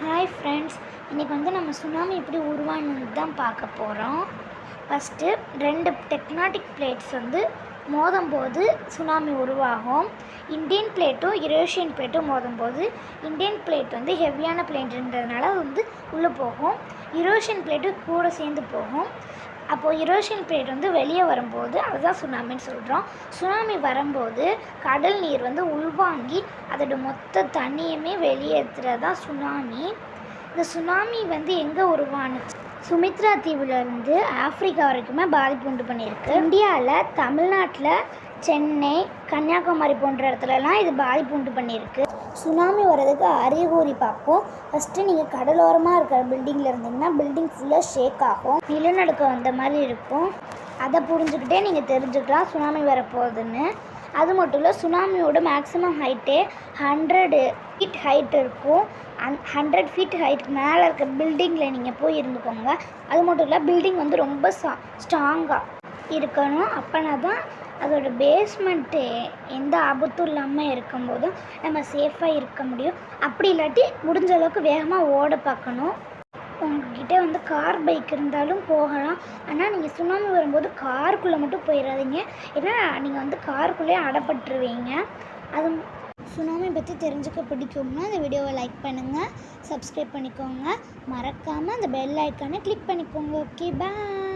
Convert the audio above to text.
Hi friends இன்றைக்கி வந்து நம்ம சுனாமி எப்படி உருவானது தான் பார்க்க போகிறோம் ஃபஸ்ட்டு ரெண்டு டெக்னாட்டிக் பிளேட்ஸ் வந்து மோதும் போது சுனாமி உருவாகும். இந்தியன் பிளேட்டும் யுரேஷியன் பிளேட்டும் மோதும் போது இந்தியன் பிளேட் வந்து ஹெவியான பிளேட்ன்றதுனால வந்து உள்ளே போகும். யுரேஷியன் பிளேட்டு கூட சேர்ந்து போகும். அப்போது யுரேஷியன் பிளேட் வந்து வெளியே வரும்போது அதுதான் சுனாமின்னு சொல்கிறோம் சுனாமி வரும்போது கடல் நீர் வந்து உள்வாங்கி அதோட மொத்த தண்ணியுமே வெளியேற்றுறது தான் சுனாமி இந்த சுனாமி வந்து எங்கே உருவானுச்சு சுமித்ரா தீவுலேருந்து ஆப்பிரிக்கா வரைக்குமே பாதிப்பு உண்டு பண்ணியிருக்கு. இந்தியாவில் தமிழ்நாட்டில் சென்னை கன்னியாகுமரி போன்ற இடத்துலலாம் இது பாதிப்பு உண்டு பண்ணியிருக்கு. சுனாமி வர்றதுக்கு அறிகுறி பார்ப்போம். ஃபஸ்ட்டு நீங்கள் கடலோரமாக இருக்கிற பில்டிங்கில் இருந்தீங்கன்னா பில்டிங் ஃபுல்லாக ஷேக் ஆகும். நிலநடுக்கம் வந்த மாதிரி இருக்கும். அதை புரிஞ்சுக்கிட்டே நீங்கள் தெரிஞ்சுக்கலாம் சுனாமி வரப்போகுதுன்னு அது மட்டும் இல்லை சுனாமியோட மேக்ஸிமம் ஹைட்டே ஹண்ட்ரடு ஃபீட் ஹைட் இருக்கும். அந் ஹண்ட்ரட் ஃபீட் ஹைட்டுக்கு மேலே இருக்க பில்டிங்கில் நீங்கள் போய் இருந்துக்கோங்க. அது மட்டும் இல்லை பில்டிங் வந்து ரொம்ப சா ஸ்ட்ராங்காக இருக்கணும். அப்போனா தான் அதோட பேஸ்மெண்ட்டு எந்த ஆபத்தும் இல்லாமல் இருக்கும்போதும் நம்ம சேஃபாக இருக்க முடியும். அப்படி இல்லாட்டி முடிஞ்ச அளவுக்கு வேகமாக ஓட பார்க்கணும். உங்ககிட்ட வந்து கார் பைக் இருந்தாலும் போகலாம். ஆனால் நீங்கள் சுனாமி வரும்போது காருக்குள்ளே மட்டும் போயிடாதீங்க ஏன்னா நீங்கள் வந்து காருக்குள்ளேயே அடப்பட்டுருவீங்க. அது சுனாமி பற்றி தெரிஞ்சுக்க பிடிக்கும்னா இந்த வீடியோவை லைக் பண்ணுங்கள் சப்ஸ்கிரைப் பண்ணிக்கோங்க. மறக்காமல் அந்த பெல் ஐக்கானை கிளிக் பண்ணிக்கோங்க. Okay bye